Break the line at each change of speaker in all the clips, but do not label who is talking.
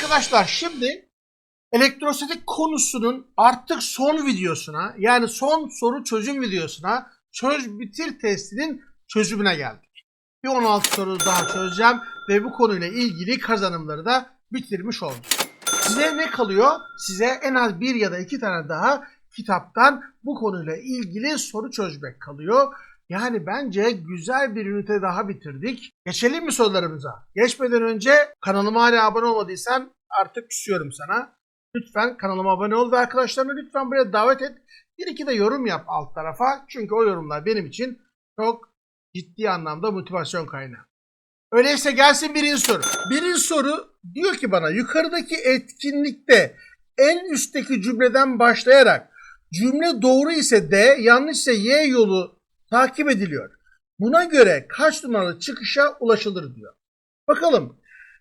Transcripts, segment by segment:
Arkadaşlar şimdi elektrostatik konusunun artık son videosuna yani son soru çözüm videosuna çöz bitir testinin çözümüne geldik. Bir 16 soru daha çözeceğim ve bu konuyla ilgili kazanımları da bitirmiş olduk. Size ne kalıyor? Size en az bir ya da iki tane daha kitaptan bu konuyla ilgili soru çözmek kalıyor. Yani bence güzel bir ünite daha bitirdik. Geçelim mi sorularımıza? Geçmeden önce kanalıma hala abone olmadıysan artık küsüyorum sana. Lütfen kanalıma abone ol ve arkadaşlarını lütfen buraya davet et. Bir iki de yorum yap alt tarafa. Çünkü o yorumlar benim için çok ciddi anlamda motivasyon kaynağı. Öyleyse gelsin birinci soru. Birinci soru diyor ki bana yukarıdaki etkinlikte en üstteki cümleden başlayarak cümle doğru ise D, yanlışsa Y yolu takip ediliyor. Buna göre kaç numaralı çıkışa ulaşılır diyor. Bakalım.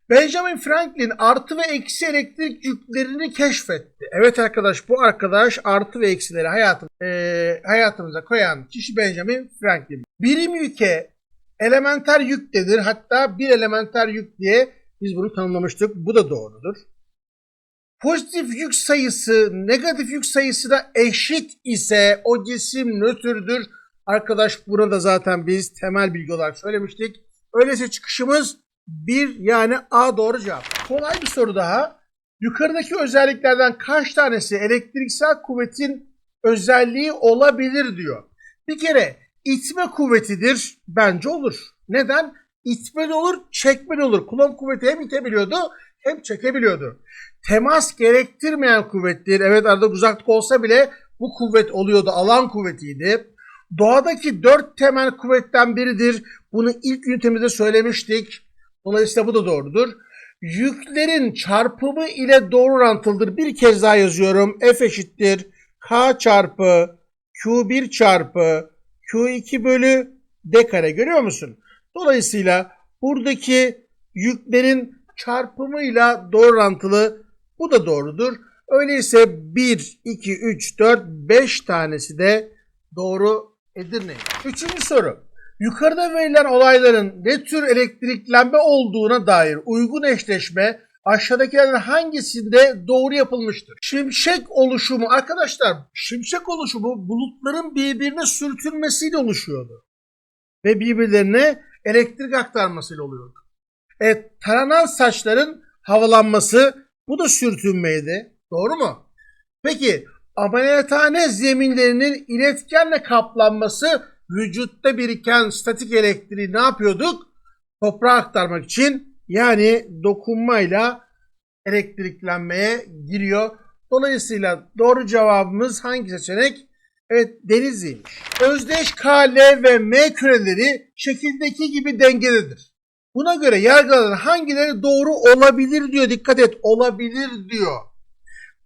Benjamin Franklin artı ve eksi elektrik yüklerini keşfetti. Evet arkadaş bu arkadaş artı ve eksileri hayatım, eee, hayatımıza koyan kişi Benjamin Franklin. Birim yüke elementer yük denir. Hatta bir elementer yük diye biz bunu tanımlamıştık. Bu da doğrudur. Pozitif yük sayısı negatif yük sayısına eşit ise o cisim nötrdür. Arkadaş burada zaten biz temel bilgi olarak söylemiştik. Öyleyse çıkışımız 1 yani A doğru cevap. Kolay bir soru daha. Yukarıdaki özelliklerden kaç tanesi elektriksel kuvvetin özelliği olabilir diyor. Bir kere itme kuvvetidir. Bence olur. Neden? İtme de olur, çekme de olur. Kulon kuvveti hem itebiliyordu hem çekebiliyordu. Temas gerektirmeyen kuvvettir. Evet arada uzaklık olsa bile bu kuvvet oluyordu. Alan kuvvetiydi. Doğadaki dört temel kuvvetten biridir. Bunu ilk ünitemizde söylemiştik. Dolayısıyla bu da doğrudur. Yüklerin çarpımı ile doğru orantılıdır. Bir kez daha yazıyorum. F eşittir. K çarpı Q1 çarpı Q2 bölü D kare. Görüyor musun? Dolayısıyla buradaki yüklerin çarpımıyla doğru orantılı. Bu da doğrudur. Öyleyse 1, 2, 3, 4, 5 tanesi de doğru Edirne. Üçüncü soru. Yukarıda verilen olayların ne tür elektriklenme olduğuna dair uygun eşleşme aşağıdakilerden hangisinde doğru yapılmıştır? Şimşek oluşumu arkadaşlar şimşek oluşumu bulutların birbirine sürtünmesiyle oluşuyordu. Ve birbirlerine elektrik aktarmasıyla oluyordu. E, taranan saçların havalanması bu da sürtünmeydi. Doğru mu? Peki ameliyathane zeminlerinin iletkenle kaplanması vücutta biriken statik elektriği ne yapıyorduk? Toprağa aktarmak için yani dokunmayla elektriklenmeye giriyor. Dolayısıyla doğru cevabımız hangi seçenek? Evet denizliymiş. Özdeş K, L ve M küreleri şekildeki gibi dengededir. Buna göre yargılanan hangileri doğru olabilir diyor. Dikkat et olabilir diyor.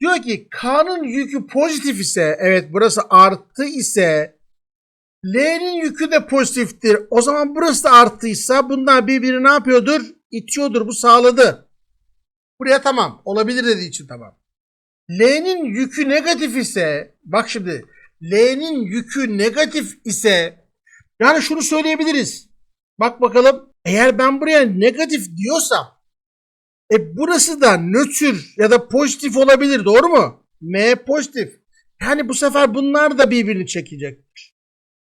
Diyor ki K'nın yükü pozitif ise evet burası artı ise L'nin yükü de pozitiftir. O zaman burası da artıysa bunlar birbirini ne yapıyordur? İtiyordur. Bu sağladı. Buraya tamam. Olabilir dediği için tamam. L'nin yükü negatif ise bak şimdi L'nin yükü negatif ise yani şunu söyleyebiliriz. Bak bakalım eğer ben buraya negatif diyorsam e burası da nötr ya da pozitif olabilir doğru mu? M pozitif. Yani bu sefer bunlar da birbirini çekecektir.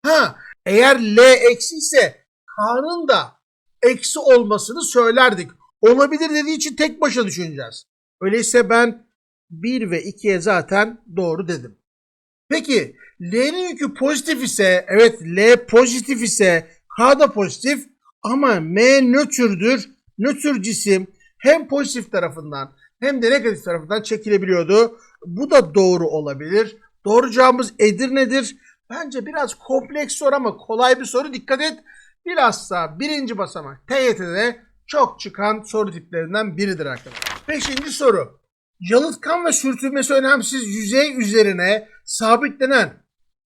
Ha eğer L eksi ise K'nın da eksi olmasını söylerdik. Olabilir dediği için tek başa düşüneceğiz. Öyleyse ben 1 ve 2'ye zaten doğru dedim. Peki L'nin yükü pozitif ise evet L pozitif ise K da pozitif ama M nötrdür. Nötr cisim hem pozitif tarafından hem de negatif tarafından çekilebiliyordu. Bu da doğru olabilir. Doğru cevabımız Edirne'dir. Bence biraz kompleks soru ama kolay bir soru. Dikkat et. Bilhassa birinci basamak TYT'de çok çıkan soru tiplerinden biridir arkadaşlar. Beşinci soru. Yalıtkan ve sürtünmesi önemsiz yüzey üzerine sabitlenen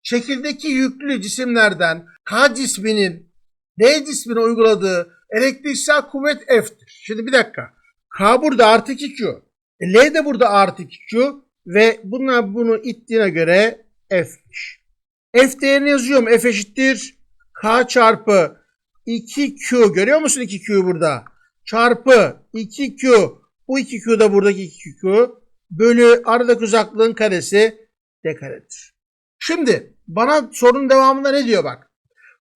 şekildeki yüklü cisimlerden K cisminin D cismine uyguladığı elektriksel kuvvet F'tir. Şimdi bir dakika. K burada artı 2Q. E, L de burada artı 2Q ve bunlar bunu ittiğine göre F'miş. F değerini yazıyorum. F eşittir K çarpı 2Q. Görüyor musun 2Q'yu burada? Çarpı 2Q Bu 2Q da buradaki 2Q. Bölü aradaki uzaklığın karesi D karedir. Şimdi bana sorunun devamında ne diyor bak.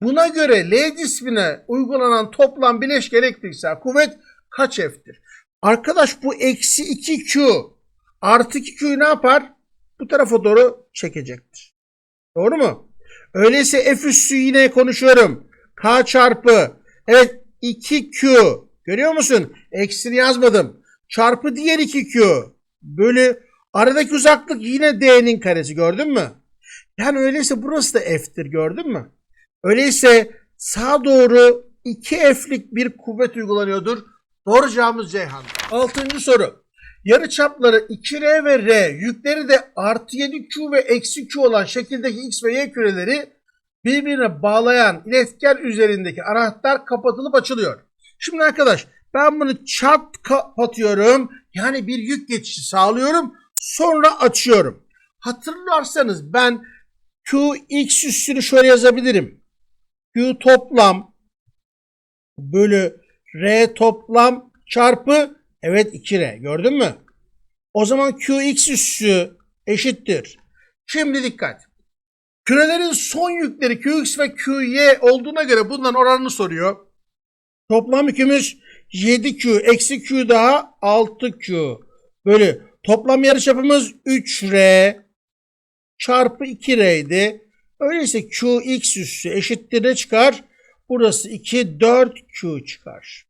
Buna göre L cismine uygulanan toplam bileşik elektriksel kuvvet kaç F'tir? Arkadaş bu eksi 2Q artı 2Q'yu ne yapar? Bu tarafa doğru çekecektir. Doğru mu? Öyleyse F üssü yine konuşuyorum. K çarpı evet 2Q görüyor musun? Eksini yazmadım. Çarpı diğer 2Q bölü aradaki uzaklık yine D'nin karesi gördün mü? Yani öyleyse burası da F'tir gördün mü? Öyleyse sağa doğru 2F'lik bir kuvvet uygulanıyordur. Doğru cevabımız Ceyhan. Altıncı soru. Yarı çapları 2R ve R yükleri de artı 7Q ve eksi Q olan şekildeki X ve Y küreleri birbirine bağlayan iletken üzerindeki anahtar kapatılıp açılıyor. Şimdi arkadaş ben bunu çat kapatıyorum. Yani bir yük geçişi sağlıyorum. Sonra açıyorum. Hatırlarsanız ben Q X üstünü şöyle yazabilirim. Q toplam bölü R toplam çarpı evet 2R gördün mü? O zaman QX üssü eşittir. Şimdi dikkat. Kürelerin son yükleri QX ve QY olduğuna göre bunların oranını soruyor. Toplam yükümüz 7Q eksi Q daha 6Q bölü toplam yarıçapımız 3R çarpı 2R idi. Öyleyse QX üssü eşittir ne çıkar? Burası 2 4Q çıkar.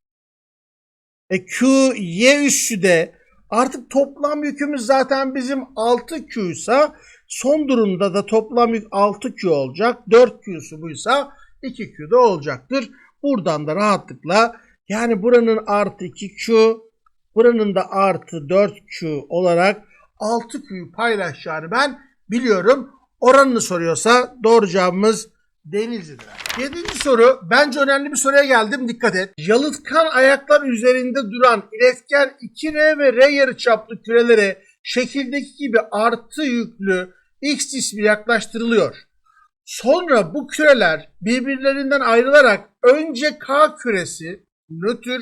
E QY üssü de artık toplam yükümüz zaten bizim 6Q ise son durumda da toplam yük 6Q olacak. 4Q'su buysa 2Q de olacaktır. Buradan da rahatlıkla yani buranın artı 2Q buranın da artı 4Q olarak 6Q'yu paylaşacağını ben biliyorum. Oranını soruyorsa doğru cevabımız Denizli'dir. Yedinci soru. Bence önemli bir soruya geldim. Dikkat et. Yalıtkan ayaklar üzerinde duran iletken 2R ve R yarıçaplı kürelere şekildeki gibi artı yüklü X cismi yaklaştırılıyor. Sonra bu küreler birbirlerinden ayrılarak önce K küresi nötr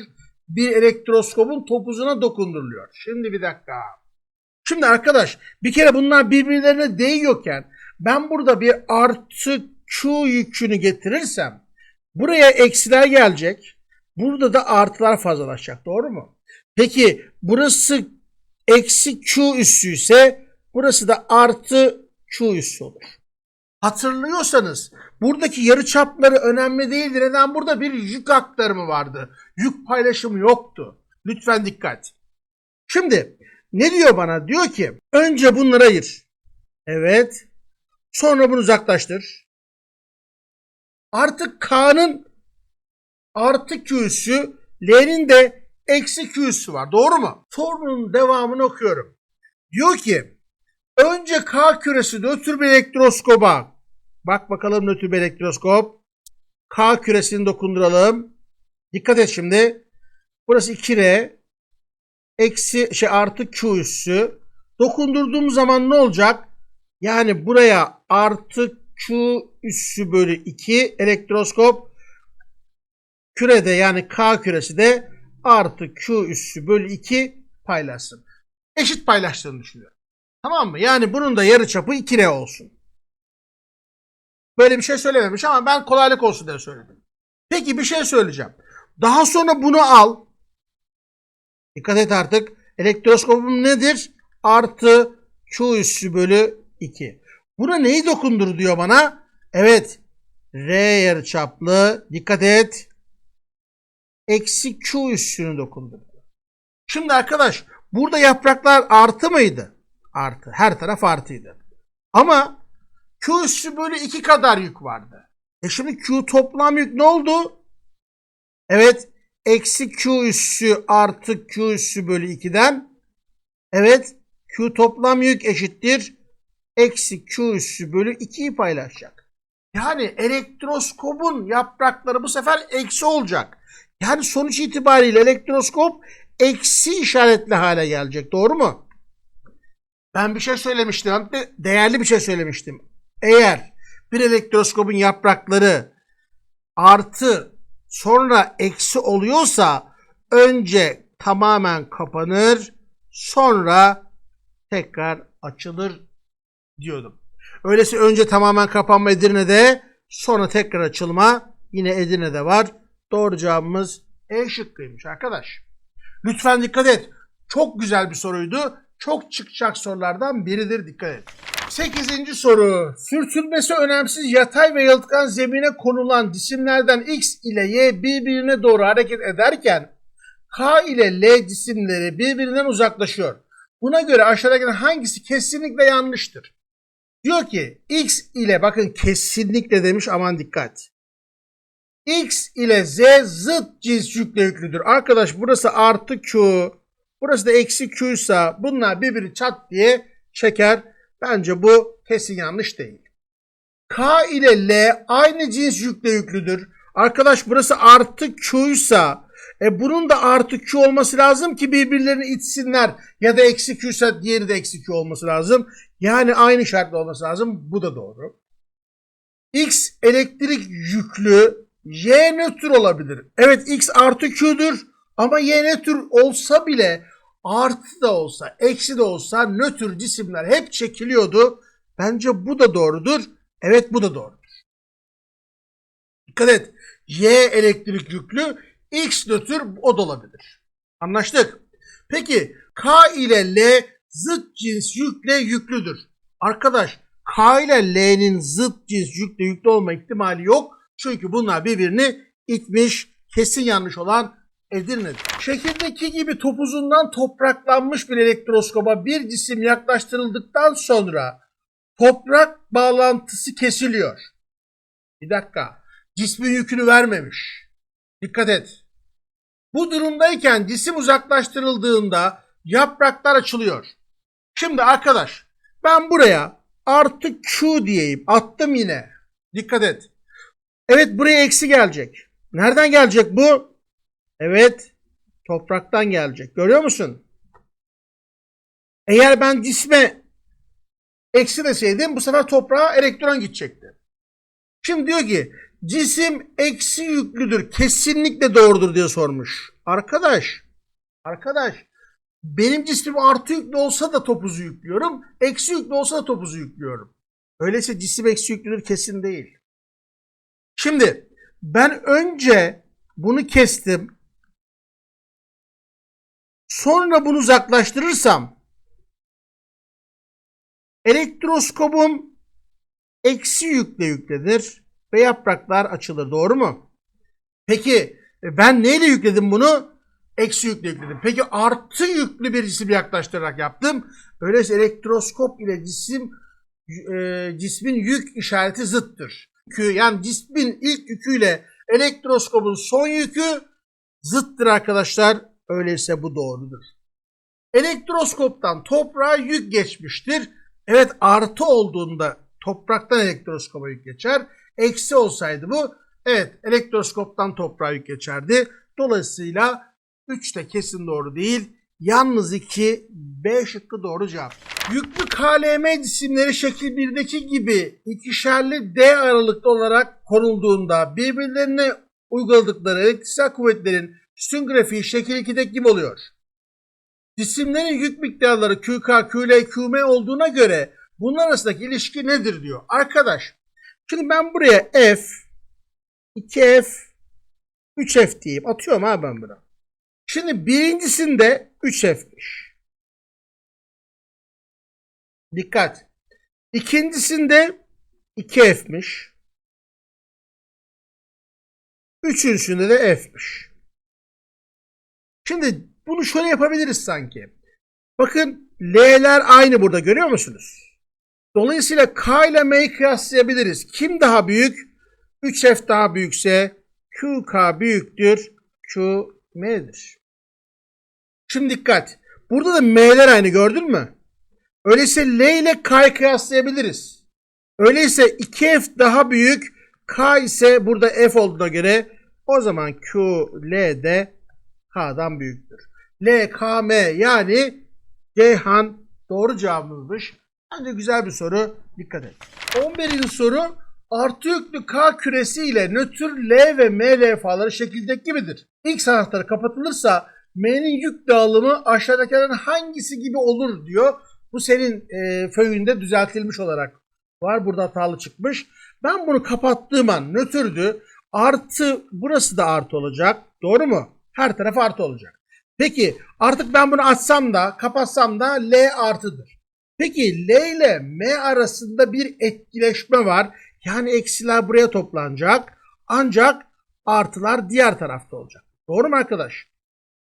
bir elektroskopun topuzuna dokunduruluyor. Şimdi bir dakika. Şimdi arkadaş bir kere bunlar birbirlerine değiyorken ben burada bir artı Q yükünü getirirsem buraya eksiler gelecek. Burada da artılar fazlalaşacak. Doğru mu? Peki burası eksi Q üssü ise burası da artı Q üssü olur. Hatırlıyorsanız buradaki yarıçapları önemli değildi. Neden? Burada bir yük aktarımı vardı. Yük paylaşımı yoktu. Lütfen dikkat. Şimdi ne diyor bana? Diyor ki önce bunları ayır. Evet. Sonra bunu uzaklaştır. Artık K'nın artı Q'su L'nin de eksi Q'su var. Doğru mu? Sorunun devamını okuyorum. Diyor ki önce K küresi nötr bir elektroskoba bak bakalım nötr bir elektroskop K küresini dokunduralım. Dikkat et şimdi. Burası 2R eksi şey artı Q üssü. Dokundurduğum zaman ne olacak? Yani buraya artı Q üssü bölü 2 elektroskop kürede yani K küresi de artı Q üssü bölü 2 paylaşsın. Eşit paylaştığını düşünüyorum. Tamam mı? Yani bunun da yarıçapı 2R olsun. Böyle bir şey söylememiş ama ben kolaylık olsun diye söyledim. Peki bir şey söyleyeceğim. Daha sonra bunu al. Dikkat et artık. Elektroskopum nedir? Artı Q üssü bölü 2. Buna neyi dokundur diyor bana? Evet. R yarıçaplı. Dikkat et. Eksi Q üssünü dokundur. Şimdi arkadaş burada yapraklar artı mıydı? Artı. Her taraf artıydı. Ama Q üssü bölü 2 kadar yük vardı. E şimdi Q toplam yük ne oldu? Evet. Eksi Q üssü artı Q üssü bölü 2'den. Evet. Q toplam yük eşittir. Eksi Q üssü bölü 2'yi paylaşacak. Yani elektroskopun yaprakları bu sefer eksi olacak. Yani sonuç itibariyle elektroskop eksi işaretli hale gelecek. Doğru mu? Ben bir şey söylemiştim. Değerli bir şey söylemiştim. Eğer bir elektroskopun yaprakları artı sonra eksi oluyorsa önce tamamen kapanır. Sonra tekrar açılır diyordum. Öyleyse önce tamamen kapanma Edirne'de sonra tekrar açılma yine Edirne'de var. Doğru cevabımız E şıkkıymış arkadaş. Lütfen dikkat et. Çok güzel bir soruydu. Çok çıkacak sorulardan biridir dikkat et. 8. soru. Sürtünmesi önemsiz yatay ve yalıtkan zemine konulan cisimlerden X ile Y birbirine doğru hareket ederken K ile L cisimleri birbirinden uzaklaşıyor. Buna göre aşağıdakilerden hangisi kesinlikle yanlıştır? Diyor ki X ile bakın kesinlikle demiş aman dikkat. X ile Z zıt cins yükle yüklüdür. Arkadaş burası artı Q. Burası da eksi Q ise bunlar birbirini çat diye çeker. Bence bu kesin yanlış değil. K ile L aynı cins yükle yüklüdür. Arkadaş burası artı Q ise e bunun da artı Q olması lazım ki birbirlerini itsinler. Ya da eksi Q ise diğeri de eksi Q olması lazım. Yani aynı şartla olması lazım. Bu da doğru. X elektrik yüklü, Y nötr olabilir. Evet X artı Q'dur ama Y nötr olsa bile artı da olsa, eksi de olsa nötr cisimler hep çekiliyordu. Bence bu da doğrudur. Evet bu da doğrudur. Dikkat et. Y elektrik yüklü, X nötr o da olabilir. Anlaştık. Peki K ile L zıt cins yükle yüklüdür. Arkadaş K ile L'nin zıt cins yükle yüklü olma ihtimali yok. Çünkü bunlar birbirini itmiş. Kesin yanlış olan Edirne'dir. Şekildeki gibi topuzundan topraklanmış bir elektroskoba bir cisim yaklaştırıldıktan sonra toprak bağlantısı kesiliyor. Bir dakika. Cismin yükünü vermemiş. Dikkat et. Bu durumdayken cisim uzaklaştırıldığında yapraklar açılıyor. Şimdi arkadaş ben buraya artı Q diyeyim. Attım yine. Dikkat et. Evet buraya eksi gelecek. Nereden gelecek bu? Evet topraktan gelecek. Görüyor musun? Eğer ben cisme eksi deseydim bu sefer toprağa elektron gidecekti. Şimdi diyor ki cisim eksi yüklüdür. Kesinlikle doğrudur diye sormuş. Arkadaş, arkadaş benim cismim artı yüklü olsa da topuzu yüklüyorum. Eksi yüklü olsa da topuzu yüklüyorum. Öyleyse cisim eksi yüklüdür kesin değil. Şimdi ben önce bunu kestim. Sonra bunu uzaklaştırırsam elektroskopum eksi yükle yüklenir ve yapraklar açılır. Doğru mu? Peki e, ben neyle yükledim bunu? Eksi yükle yükledim. Peki artı yüklü bir cisim yaklaştırarak yaptım. Öyleyse elektroskop ile cisim e, cismin yük işareti zıttır. Yükü, yani cismin ilk yüküyle elektroskopun son yükü zıttır arkadaşlar. Öyleyse bu doğrudur. Elektroskoptan toprağa yük geçmiştir. Evet artı olduğunda topraktan elektroskopa yük geçer. Eksi olsaydı bu evet elektroskoptan toprağa yük geçerdi. Dolayısıyla 3 de kesin doğru değil. Yalnız 2 B şıkkı doğru cevap. Yüklü KLM cisimleri şekil 1'deki gibi ikişerli D aralıklı olarak konulduğunda birbirlerine uyguladıkları elektriksel kuvvetlerin üstün grafiği şekil 2'deki gibi oluyor. Cisimlerin yük miktarları QK, QL, QM olduğuna göre bunlar arasındaki ilişki nedir diyor. Arkadaş şimdi ben buraya F, 2F, 3F diyeyim. Atıyorum abi ben buna. Şimdi birincisinde 3F'miş. Dikkat. İkincisinde 2F'miş. Üçüncüsünde de F'miş. Şimdi bunu şöyle yapabiliriz sanki. Bakın L'ler aynı burada görüyor musunuz? Dolayısıyla K ile M'yi kıyaslayabiliriz. Kim daha büyük? 3F daha büyükse QK büyüktür. Q M'dir. Şimdi dikkat. Burada da M'ler aynı gördün mü? Öyleyse L ile K'yı kıyaslayabiliriz. Öyleyse 2F daha büyük. K ise burada F olduğuna göre o zaman Q, L de K'dan büyüktür. L, K, M yani Ceyhan doğru cevabımızmış. Bence güzel bir soru. Dikkat et. 11. soru artı yüklü K küresi ile nötr L ve M levhaları şekildeki gibidir. X anahtarı kapatılırsa M'nin yük dağılımı aşağıdakilerin hangisi gibi olur diyor. Bu senin e, föyünde düzeltilmiş olarak var. Burada hatalı çıkmış. Ben bunu kapattığım an nötrdü. Artı burası da artı olacak. Doğru mu? Her taraf artı olacak. Peki artık ben bunu açsam da kapatsam da L artıdır. Peki L ile M arasında bir etkileşme var. Yani eksiler buraya toplanacak. Ancak artılar diğer tarafta olacak. Doğru mu arkadaş?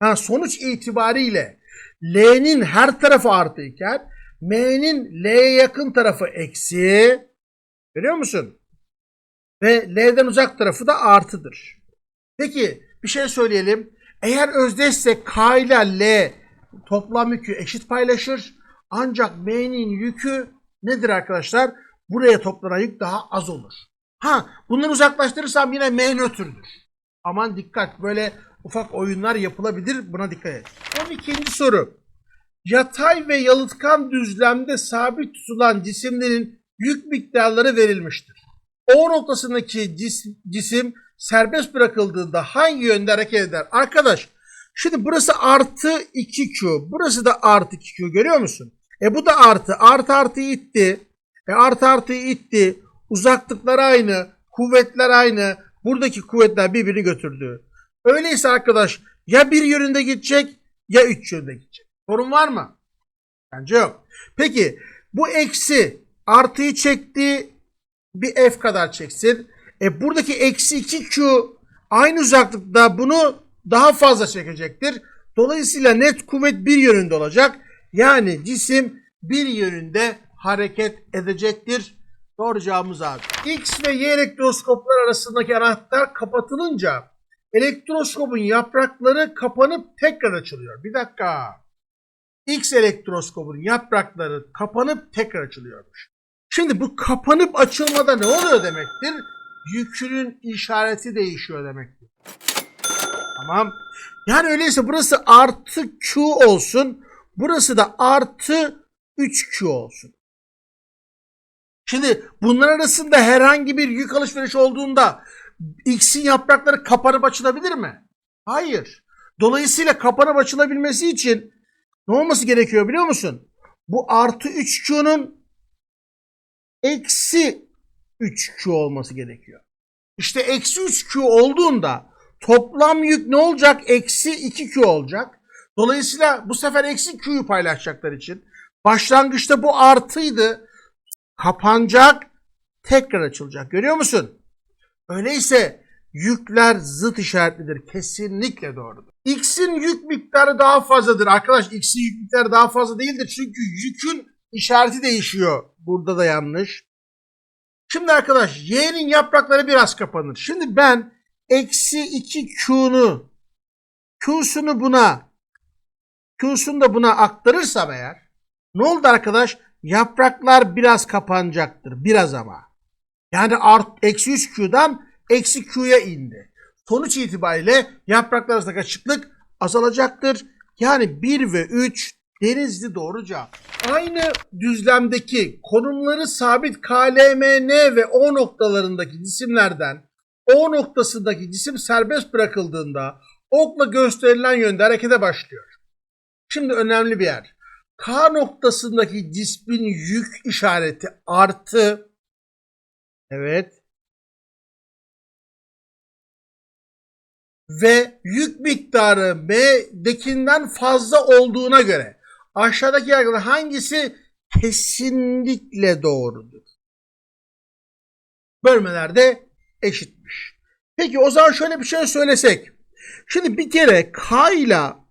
Ha, sonuç itibariyle L'nin her tarafı artı iken M'nin L'ye yakın tarafı eksi. Görüyor musun? Ve L'den uzak tarafı da artıdır. Peki bir şey söyleyelim. Eğer özdeşse K ile L toplam yükü eşit paylaşır. Ancak M'nin yükü nedir arkadaşlar? Buraya toplanan yük daha az olur. Ha bunları uzaklaştırırsam yine M nötrdür. Aman dikkat böyle ufak oyunlar yapılabilir. Buna dikkat et. 12. soru. Yatay ve yalıtkan düzlemde sabit tutulan cisimlerin yük miktarları verilmiştir. O noktasındaki cisim, cisim serbest bırakıldığında hangi yönde hareket eder? Arkadaş şimdi burası artı 2Q. Burası da artı 2Q görüyor musun? E bu da artı. Artı artı itti. E artı itti. Uzaklıklar aynı. Kuvvetler aynı. Buradaki kuvvetler birbirini götürdü. Öyleyse arkadaş ya bir yönünde gidecek ya üç yönde gidecek. Sorun var mı? Bence yok. Peki bu eksi artıyı çekti bir f kadar çeksin. E buradaki eksi 2q aynı uzaklıkta bunu daha fazla çekecektir. Dolayısıyla net kuvvet bir yönünde olacak. Yani cisim bir yönünde hareket edecektir. Doğru cevabımız abi. X ve Y elektroskoplar arasındaki anahtar kapatılınca elektroskopun yaprakları kapanıp tekrar açılıyor. Bir dakika. X elektroskopun yaprakları kapanıp tekrar açılıyormuş. Şimdi bu kapanıp açılmada ne oluyor demektir? Yükünün işareti değişiyor demektir. Tamam. Yani öyleyse burası artı Q olsun. Burası da artı 3Q olsun. Şimdi bunlar arasında herhangi bir yük alışveriş olduğunda X'in yaprakları kapanıp açılabilir mi? Hayır. Dolayısıyla kapanıp açılabilmesi için ne olması gerekiyor biliyor musun? Bu artı 3Q'nun eksi 3Q olması gerekiyor. İşte eksi 3Q olduğunda toplam yük ne olacak? Eksi 2Q olacak. Dolayısıyla bu sefer eksi Q'yu paylaşacaklar için. Başlangıçta bu artıydı. Kapanacak. Tekrar açılacak. Görüyor musun? Öyleyse yükler zıt işaretlidir. Kesinlikle doğrudur. X'in yük miktarı daha fazladır. Arkadaş X'in yük miktarı daha fazla değildir. Çünkü yükün işareti değişiyor. Burada da yanlış. Şimdi arkadaş Y'nin yaprakları biraz kapanır. Şimdi ben eksi 2Q'nu Q'sunu buna Q'sunu da buna aktarırsam eğer ne oldu arkadaş? Yapraklar biraz kapanacaktır. Biraz ama. Yani art, eksi 3Q'dan eksi Q'ya indi. Sonuç itibariyle yapraklar arasındaki açıklık azalacaktır. Yani 1 ve 3 Denizli doğru. Aynı düzlemdeki konumları sabit KLMN ve O noktalarındaki cisimlerden O noktasındaki cisim serbest bırakıldığında okla gösterilen yönde harekete başlıyor. Şimdi önemli bir yer. K noktasındaki cismin yük işareti artı evet ve yük miktarı M'dekinden fazla olduğuna göre aşağıdaki yargılar hangisi kesinlikle doğrudur? Bölmelerde eşitmiş. Peki o zaman şöyle bir şey söylesek. Şimdi bir kere K ile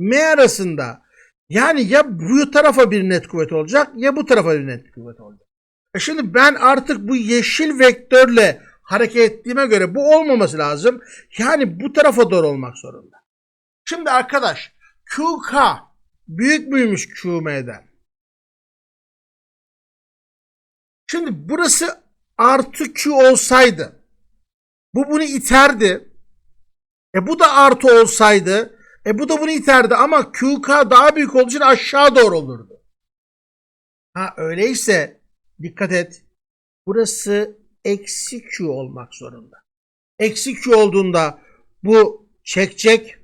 M arasında yani ya bu tarafa bir net kuvvet olacak ya bu tarafa bir net kuvvet olacak. E şimdi ben artık bu yeşil vektörle hareket ettiğime göre bu olmaması lazım. Yani bu tarafa doğru olmak zorunda. Şimdi arkadaş QK büyük müymüş QM'den? Şimdi burası artı Q olsaydı bu bunu iterdi. E bu da artı olsaydı e bu da bunu iterdi ama QK daha büyük olduğu için aşağı doğru olurdu. Ha öyleyse dikkat et. Burası eksi Q olmak zorunda. Eksi Q olduğunda bu çekecek.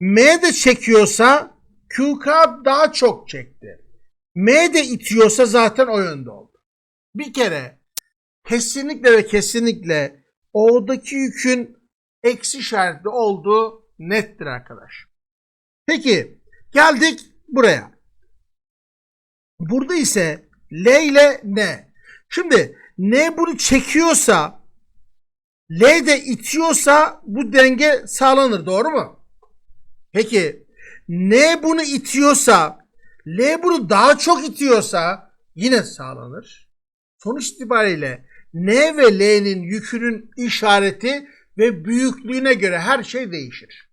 M de çekiyorsa QK daha çok çekti. M de itiyorsa zaten o yönde oldu. Bir kere kesinlikle ve kesinlikle O'daki yükün eksi işaretli olduğu nettir arkadaş. Peki geldik buraya. Burada ise L ile N. Şimdi N bunu çekiyorsa L de itiyorsa bu denge sağlanır doğru mu? Peki N bunu itiyorsa L bunu daha çok itiyorsa yine sağlanır. Sonuç itibariyle N ve L'nin yükünün işareti ve büyüklüğüne göre her şey değişir.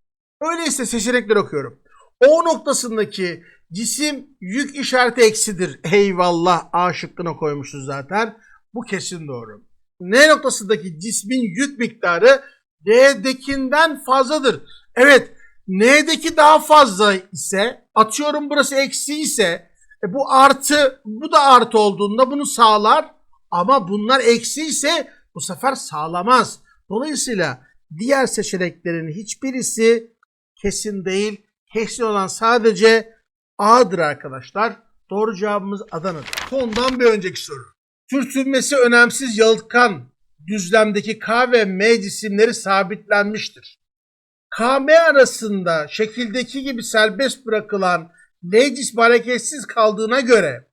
Öyleyse seçenekleri okuyorum. O noktasındaki cisim yük işareti eksidir. Eyvallah A şıkkına koymuşuz zaten. Bu kesin doğru. N noktasındaki cismin yük miktarı D'dekinden fazladır. Evet N'deki daha fazla ise atıyorum burası eksi ise e, bu artı bu da artı olduğunda bunu sağlar ama bunlar eksi ise bu sefer sağlamaz. Dolayısıyla diğer seçeneklerin hiçbirisi kesin değil. Kesin olan sadece A'dır arkadaşlar. Doğru cevabımız Adana'dır. Sondan bir önceki soru. Sürtünmesi önemsiz yalıtkan düzlemdeki K ve M cisimleri sabitlenmiştir. KM arasında şekildeki gibi serbest bırakılan L cismi hareketsiz kaldığına göre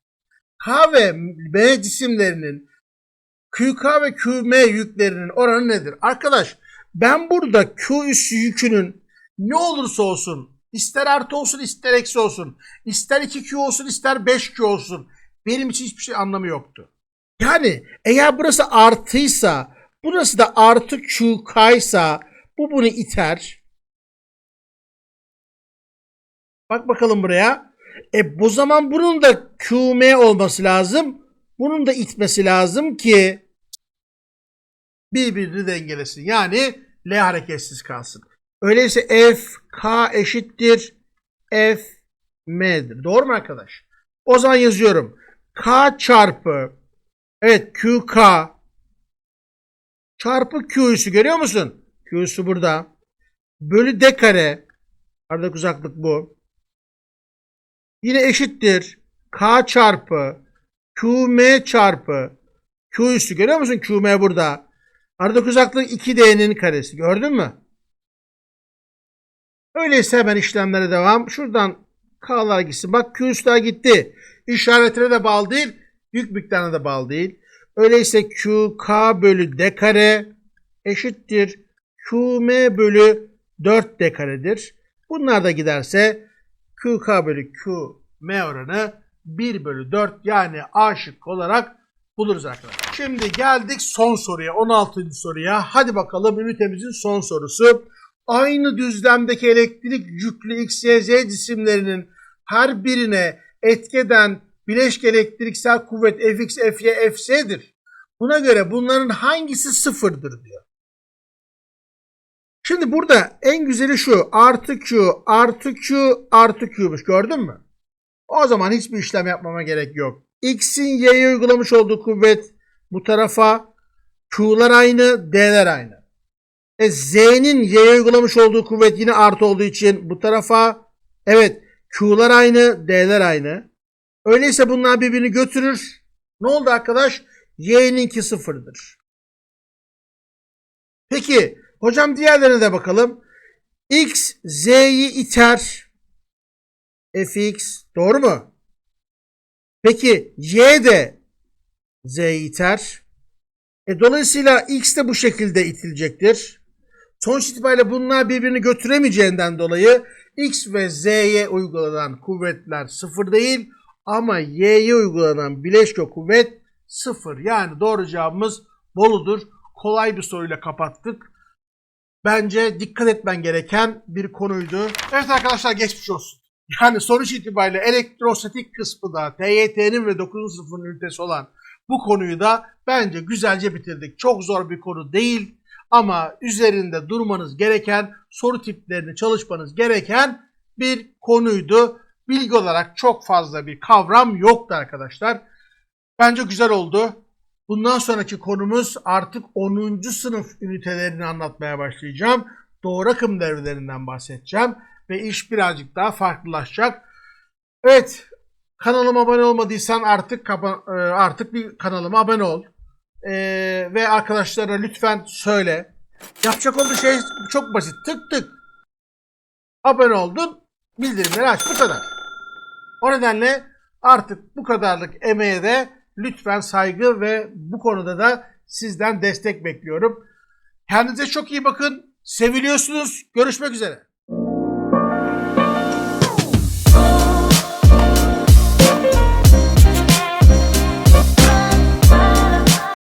K ve M cisimlerinin QK ve QM yüklerinin oranı nedir? Arkadaş ben burada Q üssü yükünün ne olursa olsun ister artı olsun ister eksi olsun ister 2Q olsun ister 5Q olsun benim için hiçbir şey anlamı yoktu. Yani eğer burası artıysa burası da artı QK ise bu bunu iter. Bak bakalım buraya. E bu zaman bunun da QM olması lazım. Bunun da itmesi lazım ki birbirini dengelesin. Yani L hareketsiz kalsın. Öyleyse F K eşittir F M'dir. Doğru mu arkadaş? O zaman yazıyorum. K çarpı evet QK çarpı Q'su görüyor musun? Q'su burada. Bölü D kare. Aradaki uzaklık bu. Yine eşittir. K çarpı QM çarpı Q üssü görüyor musun? QM burada. Aradaki uzaklık 2D'nin karesi. Gördün mü? Öyleyse hemen işlemlere devam. Şuradan K'lar gitsin. Bak Q üstü gitti. İşaretine de bağlı değil. Yük miktarına da bağlı değil. Öyleyse QK bölü D kare eşittir. QM bölü 4D karedir. Bunlar da giderse QK bölü QM oranı 1 bölü 4 yani A şıkkı olarak buluruz arkadaşlar. Şimdi geldik son soruya 16. soruya. Hadi bakalım ünitemizin son sorusu. Aynı düzlemdeki elektrik yüklü X, Y, Z cisimlerinin her birine etkeden bileşik elektriksel kuvvet Fx, Fy, Fz'dir. Buna göre bunların hangisi sıfırdır diyor. Şimdi burada en güzeli şu. Artı Q, artı Q, artı Q'muş. Gördün mü? O zaman hiçbir işlem yapmama gerek yok. X'in Y'ye uygulamış olduğu kuvvet bu tarafa. Q'lar aynı, D'ler aynı. E, Z'nin Y'ye uygulamış olduğu kuvvet yine artı olduğu için bu tarafa. Evet Q'lar aynı, D'ler aynı. Öyleyse bunlar birbirini götürür. Ne oldu arkadaş? Y'ninki sıfırdır. Peki hocam diğerlerine de bakalım. X Z'yi iter. Fx doğru mu? Peki Y de Z'yi iter. E, dolayısıyla X de bu şekilde itilecektir. Sonuç itibariyle bunlar birbirini götüremeyeceğinden dolayı X ve Z'ye uygulanan kuvvetler sıfır değil ama Y'ye uygulanan bileşke kuvvet sıfır. Yani doğru cevabımız Bolu'dur. Kolay bir soruyla kapattık. Bence dikkat etmen gereken bir konuydu. Evet arkadaşlar geçmiş olsun. Yani sonuç itibariyle elektrostatik kısmı da TYT'nin ve 9. sınıfın ünitesi olan bu konuyu da bence güzelce bitirdik. Çok zor bir konu değil ama üzerinde durmanız gereken, soru tiplerini çalışmanız gereken bir konuydu. Bilgi olarak çok fazla bir kavram yoktu arkadaşlar. Bence güzel oldu. Bundan sonraki konumuz artık 10. sınıf ünitelerini anlatmaya başlayacağım. Doğru akım devrelerinden bahsedeceğim. ve iş birazcık daha farklılaşacak. Evet, kanalıma abone olmadıysan artık e, artık bir kanalıma abone ol. E, ve arkadaşlara lütfen söyle. Yapacak olduğu şey çok basit. Tık tık. Abone oldun, bildirimleri aç. Bu kadar. O nedenle artık bu kadarlık emeğe de lütfen saygı ve bu konuda da sizden destek bekliyorum. Kendinize çok iyi bakın. Seviliyorsunuz. Görüşmek üzere.